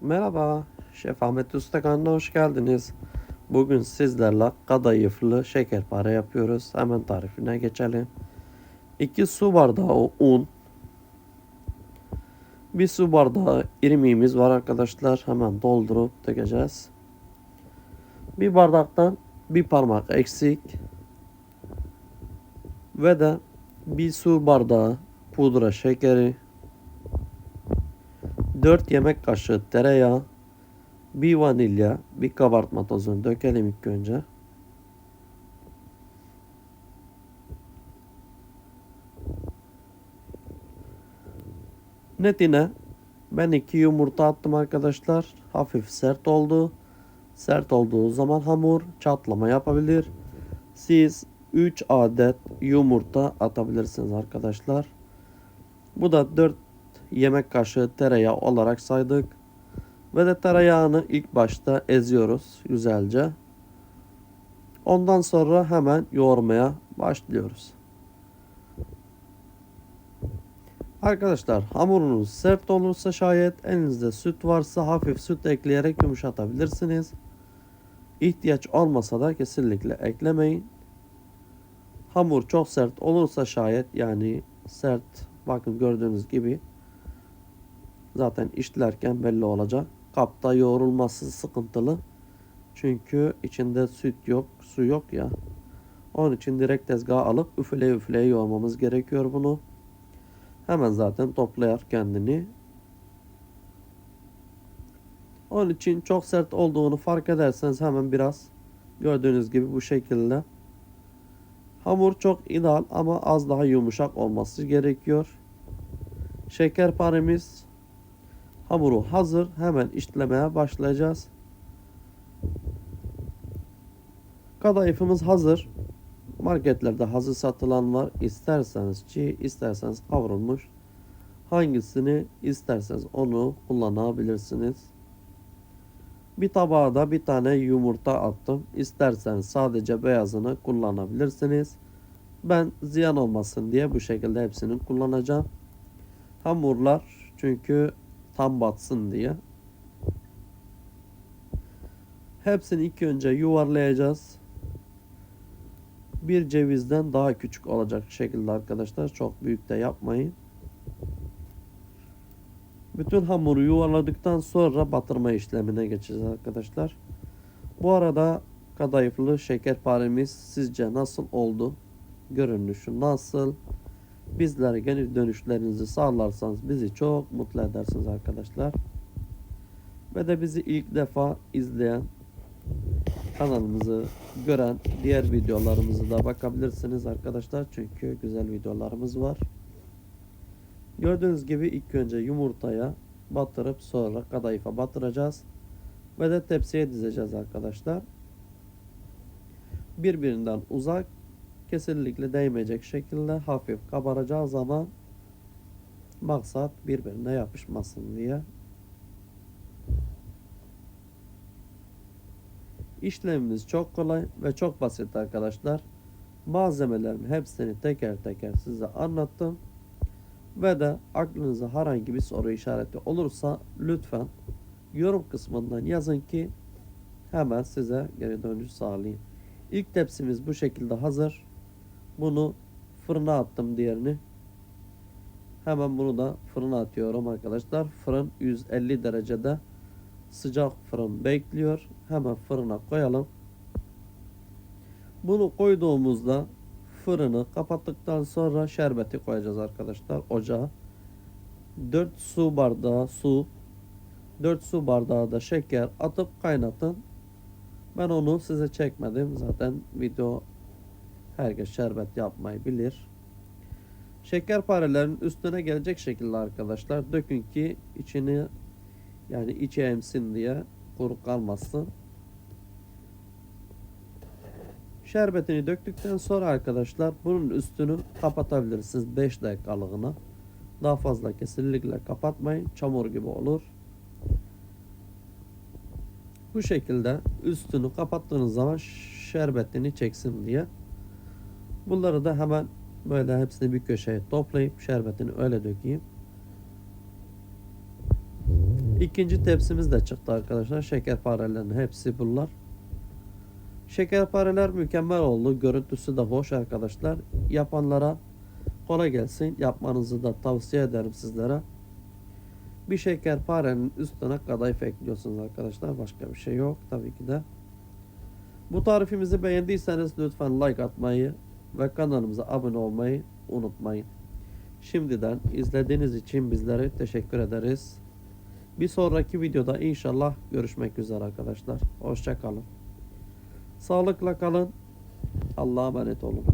Merhaba, Şef Ahmet Usta hoş geldiniz. Bugün sizlerle kadayıflı şekerpare yapıyoruz. Hemen tarifine geçelim. 2 su bardağı un. 1 su bardağı irmiğimiz var arkadaşlar. Hemen doldurup dökeceğiz. Bir bardaktan bir parmak eksik. Ve de bir su bardağı pudra şekeri. 4 yemek kaşığı tereyağı, bir vanilya, bir kabartma tozunu dökelim ilk önce. Netine ben iki yumurta attım arkadaşlar. Hafif sert oldu. Sert olduğu zaman hamur çatlama yapabilir. Siz 3 adet yumurta atabilirsiniz arkadaşlar. Bu da 4 yemek kaşığı tereyağı olarak saydık. Ve de tereyağını ilk başta eziyoruz güzelce. Ondan sonra hemen yoğurmaya başlıyoruz. Arkadaşlar hamurunuz sert olursa şayet elinizde süt varsa hafif süt ekleyerek yumuşatabilirsiniz. İhtiyaç olmasa da kesinlikle eklemeyin. Hamur çok sert olursa şayet yani sert bakın gördüğünüz gibi zaten işlerken belli olacak. Kapta yoğrulması sıkıntılı. Çünkü içinde süt yok, su yok ya. Onun için direkt tezgaha alıp üfleye üfleye yoğurmamız gerekiyor bunu. Hemen zaten toplayar kendini. Onun için çok sert olduğunu fark ederseniz hemen biraz gördüğünüz gibi bu şekilde. Hamur çok ideal ama az daha yumuşak olması gerekiyor. Şekerparemiz hamuru hazır. Hemen işlemeye başlayacağız. Kadayıfımız hazır. Marketlerde hazır satılan var. İsterseniz çiğ, isterseniz kavrulmuş. Hangisini isterseniz onu kullanabilirsiniz. Bir tabağa da bir tane yumurta attım. İsterseniz sadece beyazını kullanabilirsiniz. Ben ziyan olmasın diye bu şekilde hepsini kullanacağım. Hamurlar çünkü tam batsın diye. Hepsini ilk önce yuvarlayacağız. Bir cevizden daha küçük olacak şekilde arkadaşlar. Çok büyük de yapmayın. Bütün hamuru yuvarladıktan sonra batırma işlemine geçeceğiz arkadaşlar. Bu arada kadayıflı şekerparemiz sizce nasıl oldu? Görünüşü nasıl? Bizlere geri dönüşlerinizi sağlarsanız bizi çok mutlu edersiniz arkadaşlar. Ve de bizi ilk defa izleyen kanalımızı gören diğer videolarımızı da bakabilirsiniz arkadaşlar. Çünkü güzel videolarımız var. Gördüğünüz gibi ilk önce yumurtaya batırıp sonra kadayıfa batıracağız. Ve de tepsiye dizeceğiz arkadaşlar. Birbirinden uzak kesinlikle değmeyecek şekilde hafif kabaracağı zaman maksat birbirine yapışmasın diye. İşlemimiz çok kolay ve çok basit arkadaşlar. Malzemelerin hepsini teker teker size anlattım. Ve de aklınıza herhangi bir soru işareti olursa lütfen yorum kısmından yazın ki hemen size geri dönüş sağlayayım. İlk tepsimiz bu şekilde hazır. Bunu fırına attım diğerini. Hemen bunu da fırına atıyorum arkadaşlar. Fırın 150 derecede sıcak fırın bekliyor. Hemen fırına koyalım. Bunu koyduğumuzda fırını kapattıktan sonra şerbeti koyacağız arkadaşlar ocağa. 4 su bardağı su 4 su bardağı da şeker atıp kaynatın. Ben onu size çekmedim. Zaten video herkes şerbet yapmayı bilir. Şekerparelerin üstüne gelecek şekilde arkadaşlar dökün ki içini yani içi emsin diye kuru kalmasın. Şerbetini döktükten sonra arkadaşlar bunun üstünü kapatabilirsiniz 5 dakikalığına. Daha fazla kesinlikle kapatmayın. Çamur gibi olur. Bu şekilde üstünü kapattığınız zaman şerbetini çeksin diye. Bunları da hemen böyle hepsini bir köşeye toplayıp şerbetini öyle dökeyim. İkinci tepsimiz de çıktı arkadaşlar. Şekerparelerin hepsi bunlar. Şekerpareler mükemmel oldu. Görüntüsü de hoş arkadaşlar. Yapanlara kolay gelsin. Yapmanızı da tavsiye ederim sizlere. Bir şekerparenin üstüne kadayıf ekliyorsunuz arkadaşlar. Başka bir şey yok tabii ki de. Bu tarifimizi beğendiyseniz lütfen like atmayı ve kanalımıza abone olmayı unutmayın. Şimdiden izlediğiniz için bizlere teşekkür ederiz. Bir sonraki videoda inşallah görüşmek üzere arkadaşlar. Hoşça kalın. Sağlıkla kalın. Allah'a emanet olun.